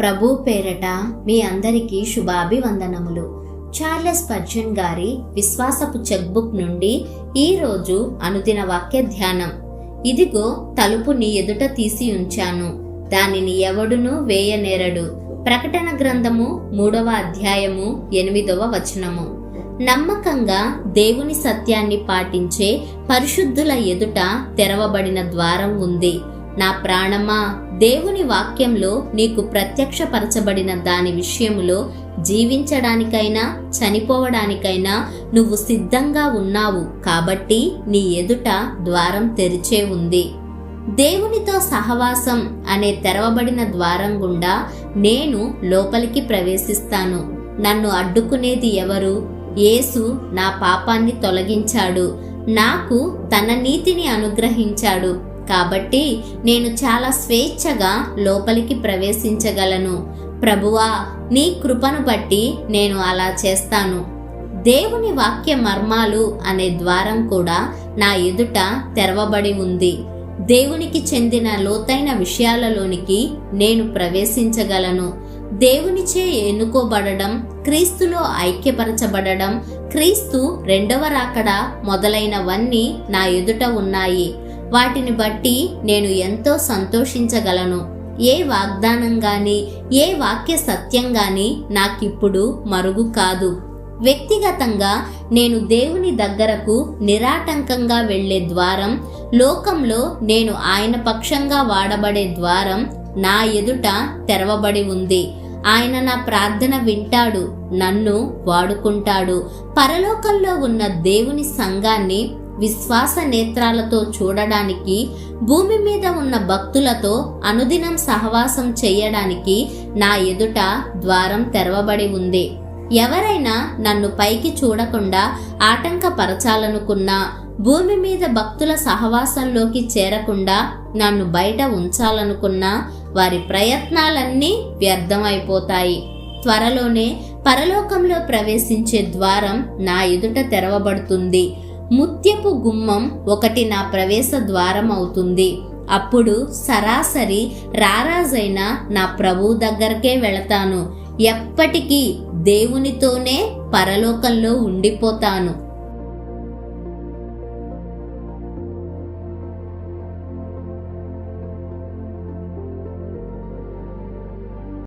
ప్రభు పేరట మీ అందరికీ శుభాభివందనములు. చార్లెస్ పర్జన్ గారి విశ్వాసపు చెక్బుక్ నుండి ఈ రోజు అనుదిన వాక్య ధ్యానం. ఇదిగో తలుపు నీ ఎదుట తీసి ఉంచాను. దానిని ఎవడునూ వేయనేరడు. ప్రకటన గ్రంథము మూడవ అధ్యాయము ఎనిమిదవ వచనము. నమ్మకంగా దేవుని సత్యాన్ని పాటించే పరిశుద్ధుల ఎదుట తెరవబడిన ద్వారం ఉంది. నా ప్రాణమా దేవుని వాక్యంలో నీకు ప్రత్యక్షపరచబడిన దాని విషయములో జీవించడానికైనా చనిపోవడానికైనా నువ్వు సిద్ధంగా ఉన్నావు కాబట్టి నీ ఎదుట ద్వారం తెరిచే ఉంది. దేవునితో సహవాసం అనే తెరవబడిన ద్వారం గుండా నేను లోపలికి ప్రవేశిస్తాను. నన్ను అడ్డుకునేది ఎవరు? యేసు నా పాపాన్ని తొలగించాడు. నాకు తన నీతిని అనుగ్రహించాడు. కాబట్టి నేను చాలా స్వేచ్ఛగా లోపలికి ప్రవేశించగలను. ప్రభువా నీ కృపను బట్టి నేను అలా చేస్తాను. దేవుని వాక్య మర్మాలు అనే ద్వారం కూడా నా ఎదుట తెరవబడి ఉంది. దేవునికి చెందిన లోతైన విషయాలలోనికి నేను ప్రవేశించగలను. దేవునిచే ఎన్నుకోబడడం క్రీస్తులో ఐక్యపరచబడడం క్రీస్తు రెండవ రాకడ మొదలైనవన్నీ నా ఎదుట ఉన్నాయి. వాటిని బట్టి నేను ఎంతో సంతోషించగలను. ఏ వాగ్దానం గాని ఏ వాక్య సత్యం గాని నాకిప్పుడు మరుగు కాదు. వ్యక్తిగతంగా నేను దేవుని దగ్గరకు నిరాటంకంగా వెళ్ళే ద్వారం లోకంలో నేను ఆయన పక్షంగా వాడబడే ద్వారం నా ఎదుట తెరవబడి ఉంది. ఆయన నా ప్రార్థన వింటాడు నన్ను వాడుకుంటాడు. పరలోకంలో ఉన్న దేవుని సంఘాన్ని విశ్వాస నేత్రాలతో చూడడానికి భూమి మీద ఉన్న భక్తులతో అనుదినం సహవాసం చేయడానికి నా ఎదుట ద్వారం తెరవబడి ఉంది. ఎవరైనా నన్ను పైకి చూడకుండా ఆటంకపరచాలనుకున్నా భూమి మీద భక్తుల సహవాసంలోకి చేరకుండా నన్ను బయట ఉంచాలనుకున్నా వారి ప్రయత్నాలన్నీ వ్యర్థమైపోతాయి. త్వరలోనే పరలోకంలో ప్రవేశించే ద్వారం నా ఎదుట తెరవబడుతుంది. ముత్యపు గుమ్మం ఒకటి నా ప్రవేశ ద్వారం అవుతుంది అప్పుడు సరాసరి రారాజైన నా ప్రభువు దగ్గరకే వెళతాను. ఎప్పటికీ దేవునితోనే పరలోకంలో ఉండిపోతాను.